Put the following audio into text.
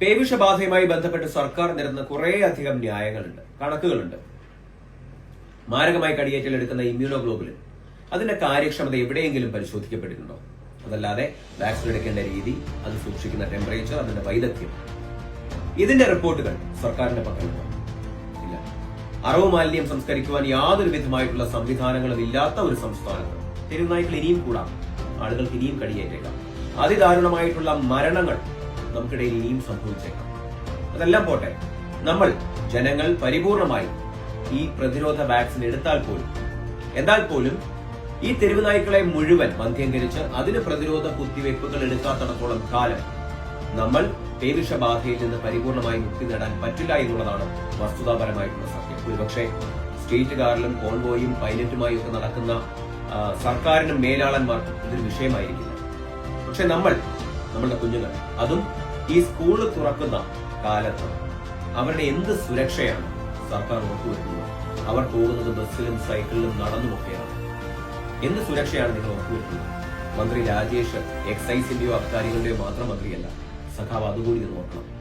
പേവിഷബാധയുമായി ബന്ധപ്പെട്ട് സർക്കാർ നിരന്ന കുറേ അധികം ന്യായങ്ങളുണ്ട് കണക്കുകളുണ്ട്. മാരകമായി കടിയേറ്റലെടുക്കുന്ന ഇമ്മ്യൂണോഗ്ലോബുലിൻ അതിന്റെ കാര്യക്ഷമത എവിടെയെങ്കിലും പരിശോധിക്കപ്പെട്ടിട്ടുണ്ടോ? അതല്ലാതെ വാക്സിൻ എടുക്കേണ്ട രീതി അത് സൂക്ഷിക്കുന്ന ടെമ്പറേച്ചർ അതിന്റെ വൈദഗ്ധ്യം. ഇതിന്റെ റിപ്പോർട്ടുകൾ സർക്കാരിന്റെ പക്കലുണ്ടോ. ഇല്ല. അറവ് മാലിന്യം സംസ്കരിക്കുവാൻ യാതൊരു വിധമായിട്ടുള്ള സംവിധാനങ്ങളും ഇല്ലാത്ത ഒരു സംസ്ഥാനത്ത്. തെരുവായിട്ടുള്ള ഇനിയും കൂടാം. ആളുകൾക്ക് ഇനിയും കടിയേറ്റേക്കാം. അതിദാരുണമായിട്ടുള്ള മരണങ്ങൾ നമുക്കിടയിൽ ഇനിയും സംഭവിച്ചേക്കാം. അതെല്ലാം പോട്ടെ. നമ്മൾ ജനങ്ങൾ പരിപൂർണമായി ഈ പ്രതിരോധ വാക്സിൻ എടുത്താൽ പോലും എന്നാൽ പോലും ഈ തെരുവ് നായ്ക്കളെ മുഴുവൻ മന്ധ്യംകരിച്ച് അതിന് പ്രതിരോധ കുത്തിവയ്പ്പുകൾ എടുക്കാത്തടത്തോളം കാലം നമ്മൾ പേവിഷബാധയിൽ നിന്ന് പരിപൂർണമായി മുക്തി നേടാൻ പറ്റില്ല എന്നുള്ളതാണ് വസ്തുതാപരമായിട്ടുള്ള സത്യം. ഒരുപക്ഷെ സ്റ്റേറ്റ് കാറിലും കോൺവോയും പൈലറ്റുമായും ഒക്കെ നടക്കുന്ന സർക്കാരിനും മേലാളന്മാർക്കും ഇതൊരു വിഷയമായിരിക്കില്ല. പക്ഷെ നമ്മൾ നമ്മളുടെ കുഞ്ഞുങ്ങൾ അതും ഈ സ്കൂൾ തുറക്കുന്ന കാലത്ത് അവരുടെ എന്ത് സുരക്ഷയാണ് സർക്കാർ ഉറപ്പുവരുത്തുന്നത്? അവർ പോകുന്നത് ബസ്സിലും സൈക്കിളിലും നടന്നുമൊക്കെയാണ്. എന്ത് സുരക്ഷയാണ് നിങ്ങൾ ഉറപ്പുവരുത്തുന്നത്? മന്ത്രി രാജേഷ് എക്സൈസിന്റെയോ അബ്കാരികളുടെയോ മാത്രം മന്ത്രിയല്ല സഖാവ് അതുകൂടി നോക്കണം.